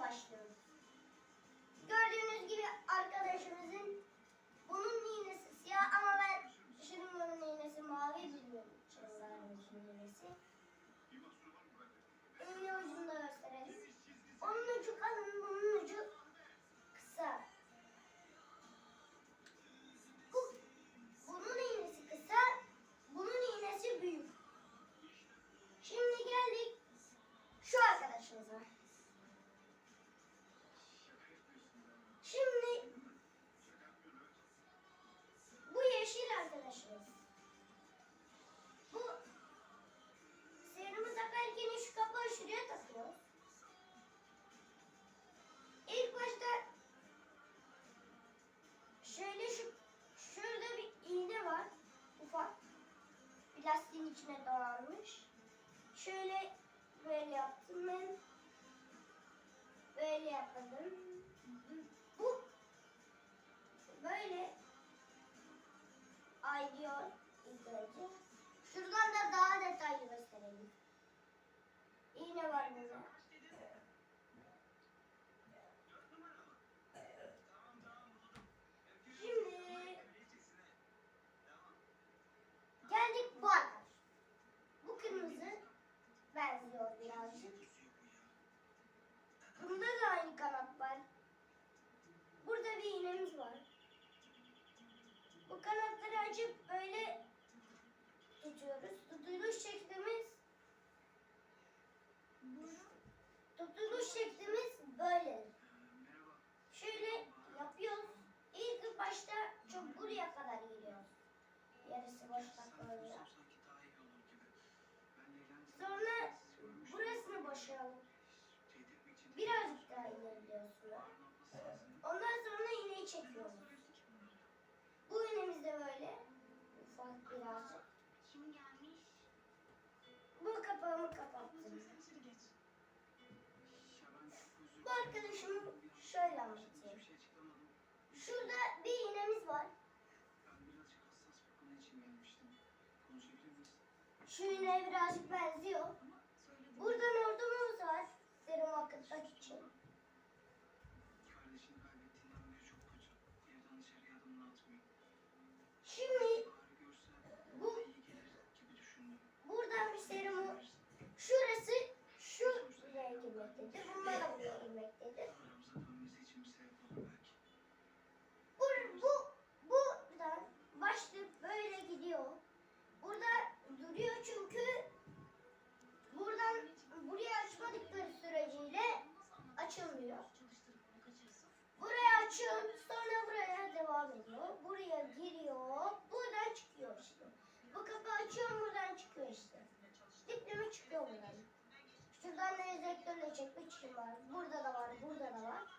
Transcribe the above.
başlıyoruz. Lastiğin içine dolanmış. Şöyle böyle yaptım ben. Böyle yapalım. Bu böyle ayrıyor ilk önce. Şuradan da daha detaylı gösterelim. İğne var burada. Şimdi geldik bu arkadaş. Bu kırmızı benziyor birazcık. Bunda da aynı kanat var. İğnemiz var. Bu kanatları açıp böyle tutuyoruz. Tutuluş şeklimiz tutuluş şeklimiz böyle. Şöyle yapıyoruz. İlk başta çok buraya kadar geliyoruz. Yarısı boşta kalıyor. Birazcık. Kim gelmiş? Bu kapağımı kapattım. Bu arkadaşımı şöyle anlatayım. Şurada bir iğnemiz var. Şu iğneye birazcık benziyor. Buradan ordumuz var. Serum akıtmak için. Şuradan da enjektörle çekmek için var. Burada da var, burada da var.